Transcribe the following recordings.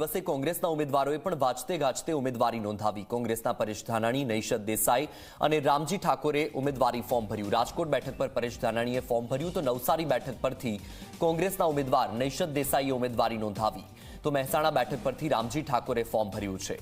દિવસે કોંગ્રેસના ઉમેદવારોએ પણ વાંચતે ગાજતે ઉમેદવારી નોંધાવી. કોંગ્રેસના પરેશ ધાનાણી, નૈશદ દેસાઈ અને રામજી ઠાકોરે ઉમેદવારી ફોર્મ ભર્યું. રાજકોટ બેઠક પર પરેશ ધાનાણીએ ફોર્મ ભર્યું તો નવસારી બેઠક પરથી કોંગ્રેસના ઉમેદવાર નૈશદ દેસાઈએ ઉમેદવારી નોંધાવી. તો મહેસાણા બેઠક પરથી રામજી ઠાકોરે ફોર્મ ભર્યું છે.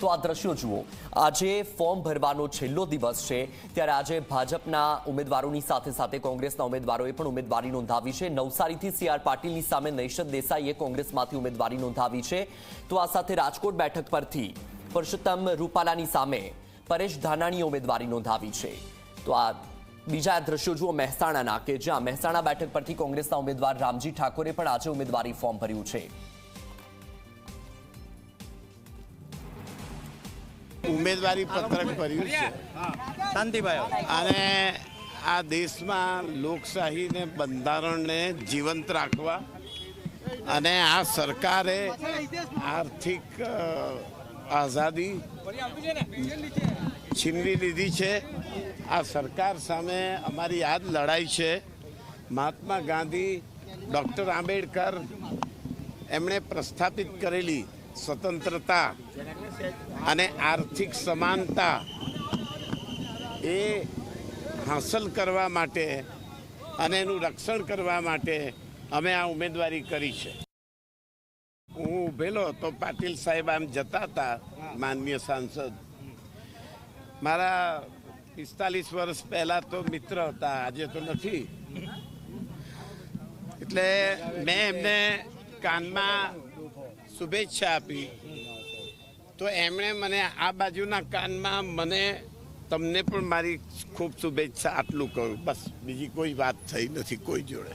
તો આ દ્રશ્યો જુઓ. આજે ફોર્મ ભરવાનો છેલ્લો દિવસ છે. ત્યારે આજે ભાજપના ઉમેદવારોની સાથે સાથે કોંગ્રેસના ઉમેદવારોએ પણ ઉમેદવારી નોંધાવી છે. નવસારીથી સી આર પાટીલની સામે નૈશદ દેસાઈએ કોંગ્રેસમાંથી ઉમેદવારી નોંધાવી છે. તો આ સાથે રાજકોટ બેઠક પરથી પરસોત્તમ રૂપાલાની સામે પરેશ ધાનાણીએ ઉમેદવારી નોંધાવી છે. તો આ બીજા દ્રશ્યો જુઓ મહેસાણાના, કે જ્યાં મહેસાણા બેઠક પરથી કોંગ્રેસના ઉમેદવાર રામજી ઠાકોરે પણ આજે ઉમેદવારી ફોર્મ ભર્યું છે. ઉમેદવારી પત્રક ભર્યું છે. શાંતિભાઈ અને આ દેશમાં લોકશાહીને બંધારણને જીવંત રાખવા અને આ સરકારે આર્થિક આઝાદી છીનવી લીધી છે. આ સરકાર સામે અમારી યાદ લડાઈ છે. મહાત્મા ગાંધી ડૉક્ટર આંબેડકર એમણે પ્રસ્થાપિત કરેલી સ્વતંત્રતા અને આર્થિક સમાનતા એ હાંસલ કરવા માટે અને એનું રક્ષણ કરવા માટે અમે આ ઉમેદવારી કરી છે. હું ઊભેલો તો પાટીલ સાહેબ આમ જતા હતા, માનનીય સાંસદ. મારા પિસ્તાલીસ વર્ષ પહેલા તો મિત્ર હતા, આજે તો નથી. એટલે મેં એમને કાનમાં શુભેચ્છા આપી. તો એમણે મને આ બાજુના કાનમાં મને તમને પણ મારી ખૂબ શુભેચ્છા આટલું કહ્યું બસ, બીજી કોઈ વાત થઈ નથી કોઈ જોડે.